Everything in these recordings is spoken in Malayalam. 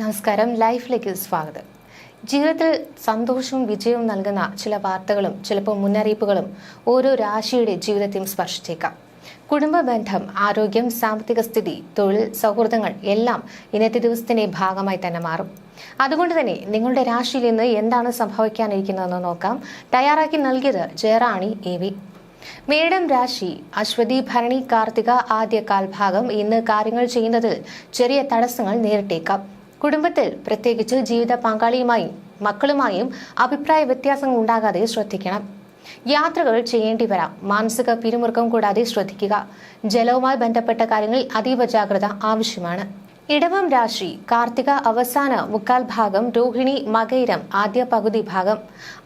നമസ്കാരം. ലൈഫിലേക്ക് സ്വാഗതം. ജീവിതത്തിൽ സന്തോഷവും വിജയവും നൽകുന്ന ചില വാർത്തകളും ചിലപ്പോൾ മുന്നറിയിപ്പുകളും ഓരോ രാശിയുടെ ജീവിതത്തെയും സ്പർശിച്ചേക്കാം. കുടുംബ ബന്ധം ആരോഗ്യം സാമ്പത്തിക സ്ഥിതി തൊഴിൽ സൗഹൃദങ്ങൾ എല്ലാം ഇന്നത്തെ ദിവസത്തിന്റെ ഭാഗമായി തന്നെ മാറും. അതുകൊണ്ട് തന്നെ നിങ്ങളുടെ രാശിയിൽ നിന്ന് എന്താണ് സംഭവിക്കാനിരിക്കുന്നതെന്ന് നോക്കാം. തയ്യാറാക്കി നൽകിയത് ജയറാണി എ വി മേടം രാശി അശ്വതി ഭരണി കാർത്തിക ആദ്യ കാൽഭാഗം ഇന്ന് കാര്യങ്ങൾ ചെയ്യുന്നതിൽ ചെറിയ തടസ്സങ്ങൾ നേരിട്ടേക്കാം. കുടുംബത്തിൽ പ്രത്യേകിച്ച് ജീവിത പങ്കാളിയുമായും മക്കളുമായും അഭിപ്രായ വ്യത്യാസങ്ങൾ ഉണ്ടാകാതെ ശ്രദ്ധിക്കണം. യാത്രകൾ ചെയ്യേണ്ടി വരാം. മാനസിക പിരിമുറുക്കം കൂടാതെ ശ്രദ്ധിക്കുക. ജലവുമായി ബന്ധപ്പെട്ട കാര്യങ്ങളിൽ അതീവ ജാഗ്രത ആവശ്യമാണ്. ഇടവം രാശി കാർത്തിക അവസാന മുക്കാൽ ഭാഗം രോഹിണി മകയിരം ആദ്യ പകുതി ഭാഗം.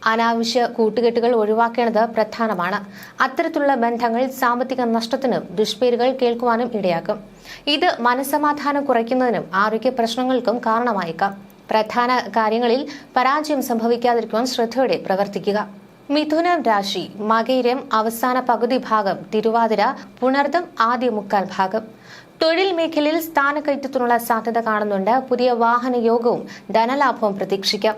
അനാവശ്യ കൂട്ടുകെട്ടുകൾ ഒഴിവാക്കേണ്ടത് പ്രധാനമാണ്. അത്തരത്തിലുള്ള ബന്ധങ്ങൾ സാമ്പത്തിക നഷ്ടത്തിനും ദുഷ്പേരുകൾ കേൾക്കുവാനും ഇടയാക്കും. ഇത് മനസമാധാനം കുറയ്ക്കുന്നതിനും ആരോഗ്യ പ്രശ്നങ്ങൾക്കും കാരണമായേക്കാം. പ്രധാന കാര്യങ്ങളിൽ പരാജയം സംഭവിക്കാതിരിക്കുവാൻ ശ്രദ്ധയോടെ പ്രവർത്തിക്കുക. മിഥുനം രാശി മകയിരം അവസാന പകുതി ഭാഗം തിരുവാതിര പുണർദം ആദ്യ മുക്കാൽ ഭാഗം. തൊഴിൽ മേഖലയിൽ സ്ഥാനക്കയറ്റത്തിനുള്ള സാധ്യത കാണുന്നുണ്ട്. പുതിയ വാഹന യോഗവും ധനലാഭവും പ്രതീക്ഷിക്കാം.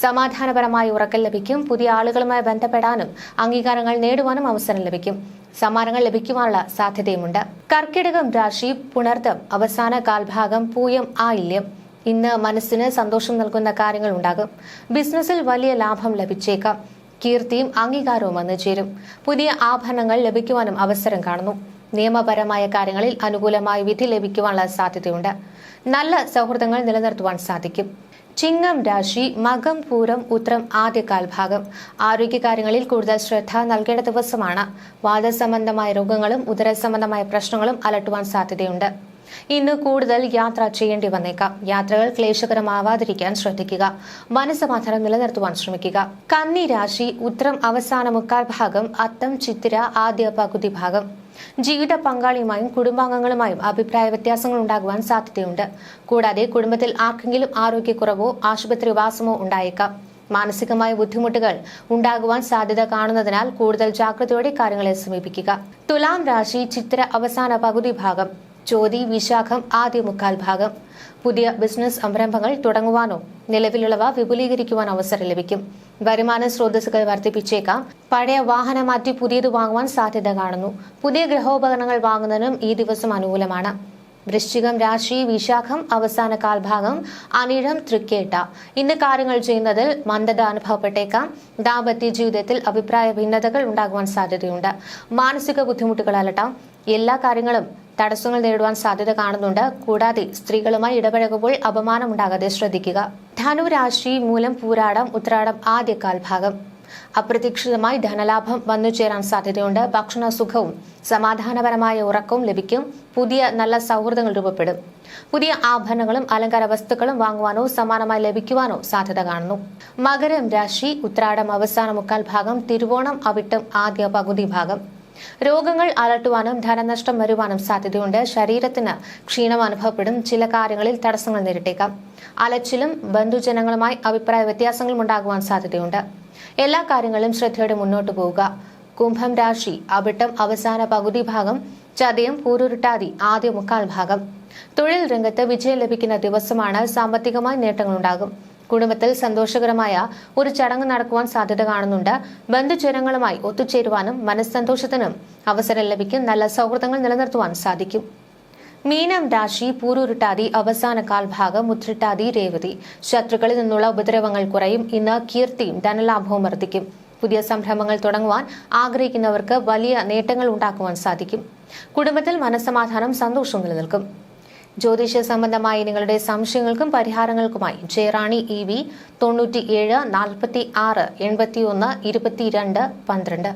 സമാധാനപരമായി ഉറക്കം ലഭിക്കും. പുതിയ ആളുകളുമായി ബന്ധപ്പെടാനും അംഗീകാരങ്ങൾ നേടുവാനും അവസരം ലഭിക്കും. സമ്മാനങ്ങൾ ലഭിക്കുവാനുള്ള സാധ്യതയുമുണ്ട്. കർക്കിടകം രാശി പുണർദം അവസാന കാൽഭാഗം പൂയം ആയില്യം. ഇന്ന് മനസ്സിന് സന്തോഷം നൽകുന്ന കാര്യങ്ങൾ ഉണ്ടാകും. ബിസിനസ്സിൽ വലിയ ലാഭം ലഭിച്ചേക്കാം. കീർത്തിയും അംഗീകാരവും വന്നു ചേരും പുതിയ ആഭരണങ്ങൾ ലഭിക്കുവാനും അവസരം കാണുന്നു. നിയമപരമായ കാര്യങ്ങളിൽ അനുകൂലമായി വിധി ലഭിക്കുവാനുള്ള സാധ്യതയുണ്ട്. നല്ല സൗഹൃദങ്ങൾ നിലനിർത്തുവാൻ സാധിക്കും. ചിങ്ങം രാശി മകം പൂരം ഉത്രം ആദ്യകാൽഭാഗം ആരോഗ്യകാര്യങ്ങളിൽ കൂടുതൽ ശ്രദ്ധ നൽകേണ്ട ദിവസമാണ്. വാദസംബന്ധമായ രോഗങ്ങളും ഉദരസംബന്ധമായ പ്രശ്നങ്ങളും അലട്ടുവാൻ സാധ്യതയുണ്ട്. ഇന്ന് കൂടുതൽ യാത്ര ചെയ്യേണ്ടി വന്നേക്കാം. യാത്രകൾ ക്ലേശകരമാവാതിരിക്കാൻ ശ്രദ്ധിക്കുക. മനസ്സമാധാനം നിലനിർത്തുവാൻ ശ്രമിക്കുക. കന്നി രാശി ഉത്രം അവസാന മുക്കാൽ ഭാഗം അത്തം ചിത്തിര ആദ്യ പകുതി ഭാഗം. ജീവിത പങ്കാളിയുമായും കുടുംബാംഗങ്ങളുമായും അഭിപ്രായ വ്യത്യാസങ്ങൾ ഉണ്ടാകുവാൻ സാധ്യതയുണ്ട്. കൂടാതെ കുടുംബത്തിൽ ആർക്കെങ്കിലും ആരോഗ്യക്കുറവോ ആശുപത്രിവാസമോ ഉണ്ടായേക്കാം. മാനസികമായ ബുദ്ധിമുട്ടുകൾ ഉണ്ടാകുവാൻ സാധ്യത കാണുന്നതിനാൽ കൂടുതൽ ജാഗ്രതയോടെ കാര്യങ്ങളെ സമീപിക്കുക. തുലാം രാശി ചിത്ര അവസാന പകുതി ഭാഗം. ചോതി വിശാഖം ആദ്യ മുക്കാൽ ഭാഗം. പുതിയ ബിസിനസ് സംരംഭങ്ങൾ തുടങ്ങുവാനോ നിലവിലുള്ളവ വിപുലീകരിക്കുവാൻ അവസരം ലഭിക്കും. വരുമാന സ്രോതസ്സുകൾ വർദ്ധിപ്പിച്ചേക്കാം. പഴയ വാഹനം മാറ്റി പുതിയത് വാങ്ങുവാൻ സാധ്യത കാണുന്നു. പുതിയ ഗ്രഹോപകരണങ്ങൾ വാങ്ങുന്നതിനും ഈ ദിവസം അനുകൂലമാണ്. വൃശ്ചികം രാശി വിശാഖം അവസാന കാൽഭാഗം അനിഴം തൃക്കേട്ട. ഇന്ന് കാര്യങ്ങൾ ചെയ്യുന്നതിൽ മന്ദത അനുഭവപ്പെട്ടേക്കാം. ദാമ്പത്യ ജീവിതത്തിൽ അഭിപ്രായ ഭിന്നതകൾ ഉണ്ടാകുവാൻ സാധ്യതയുണ്ട്. മാനസിക ബുദ്ധിമുട്ടുകൾ അലട്ടാം എല്ലാ കാര്യങ്ങളും തടസ്സങ്ങൾ നേരിടുവാൻ സാധ്യത കാണുന്നുണ്ട്. കൂടാതെ സ്ത്രീകളുമായി ഇടപഴകുമ്പോൾ അപമാനമുണ്ടാകാതെ ശ്രദ്ധിക്കുക. ധനു രാശി മൂലം പൂരാടം ഉത്രാടം ആദ്യകാൽ ഭാഗം അപ്രതീക്ഷിതമായി ധനലാഭം വന്നു ചേരാൻ സാധ്യതയുണ്ട്. ഭക്ഷണ സുഖവും സമാധാനപരമായ ഉറക്കവും ലഭിക്കും. പുതിയ നല്ല സൗഹൃദങ്ങൾ രൂപപ്പെടും. പുതിയ ആഭരണങ്ങളും അലങ്കാര വസ്തുക്കളും വാങ്ങുവാനോ സമാനമായി ലഭിക്കുവാനോ സാധ്യത കാണുന്നു. മകരം രാശി ഉത്രാടം അവസാന മുക്കാൽ ഭാഗം തിരുവോണം അവിട്ടം ആദ്യ പകുതി ഭാഗം. രോഗങ്ങൾ അലട്ടുവാനും ധനനഷ്ടം വരുവാനും സാധ്യതയുണ്ട്. ശരീരത്തിന് ക്ഷീണം അനുഭവപ്പെടും. ചില കാര്യങ്ങളിൽ തടസ്സങ്ങൾ നേരിട്ടേക്കാം. അലച്ചിലും ബന്ധുജനങ്ങളുമായി അഭിപ്രായ വ്യത്യാസങ്ങളും ഉണ്ടാകുവാൻ സാധ്യതയുണ്ട്. എല്ലാ കാര്യങ്ങളും ശ്രദ്ധയോടെ മുന്നോട്ട് പോവുക. കുംഭം രാശി അവിട്ടം അവസാന പകുതി ഭാഗം ചതയം പൂരുരുട്ടാതി ആദ്യ മുക്കാൽ ഭാഗം. തൊഴിൽ രംഗത്ത് വിജയം ലഭിക്കുന്ന ദിവസമാണ് സാമ്പത്തികമായി നേട്ടങ്ങളുണ്ടാകും. കുടുംബത്തിൽ സന്തോഷകരമായ ഒരു ചടങ്ങ് നടക്കുവാൻ സാധ്യത കാണുന്നുണ്ട്. ബന്ധുജനങ്ങളുമായി ഒത്തുചേരുവാനും മനസ്സന്തോഷത്തിനും അവസരം ലഭിക്കും. നല്ല സൗഹൃദങ്ങൾ നിലനിർത്തുവാൻ സാധിക്കും. മീനം രാശി പൂരുരുട്ടാതി അവസാന കാൽഭാഗം മുദ്രിട്ടാതി രേവതി. ശത്രുക്കളിൽ നിന്നുള്ള ഉപദ്രവങ്ങൾ കുറയും. ഇന്ന് കീർത്തിയും ധനലാഭവും വർദ്ധിക്കും. പുതിയ സംരംഭങ്ങൾ തുടങ്ങുവാൻ ആഗ്രഹിക്കുന്നവർക്ക് വലിയ നേട്ടങ്ങൾ ഉണ്ടാക്കുവാൻ സാധിക്കും. കുടുംബത്തിൽ മനസ്സമാധാനം സന്തോഷം നിലനിൽക്കും. ജ്യോതിഷ സംബന്ധമായ നിങ്ങളുടെ സംശയങ്ങൾക്കും പരിഹാരങ്ങൾക്കുമായി ജയറാണി ഇ വി തൊണ്ണൂറ്റി ഏഴ് നാൽപ്പത്തി ആറ് എൺപത്തി ഒന്ന് ഇരുപത്തിരണ്ട് പന്ത്രണ്ട്.